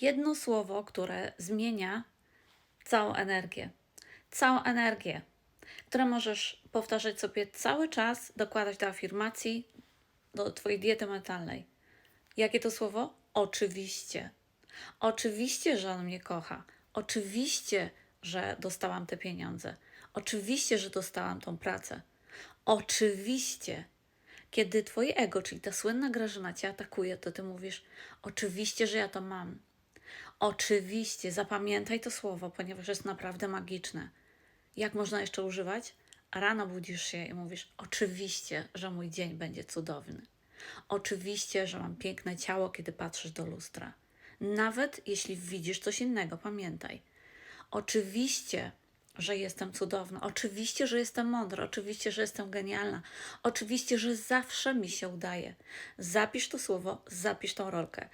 jedno słowo, które zmienia całą energię. Całą energię, które możesz powtarzać sobie cały czas, dokładać do afirmacji, do Twojej diety mentalnej. Jakie to słowo? Oczywiście. Oczywiście, że on mnie kocha. Oczywiście, że dostałam te pieniądze. Oczywiście, że dostałam tą pracę. Oczywiście. Kiedy twoje ego, czyli ta słynna Grażyna cię atakuje, to ty mówisz: Oczywiście, że ja to mam. Oczywiście, zapamiętaj to słowo, ponieważ jest naprawdę magiczne. Jak można jeszcze używać? Rano budzisz się i mówisz: Oczywiście, że mój dzień będzie cudowny. Oczywiście, że mam piękne ciało, kiedy patrzysz do lustra. Nawet jeśli widzisz coś innego, pamiętaj. Oczywiście, że jestem cudowna. Oczywiście, że jestem mądra. Oczywiście, że jestem genialna. Oczywiście, że zawsze mi się udaje. Zapisz to słowo, zapisz tą rolkę.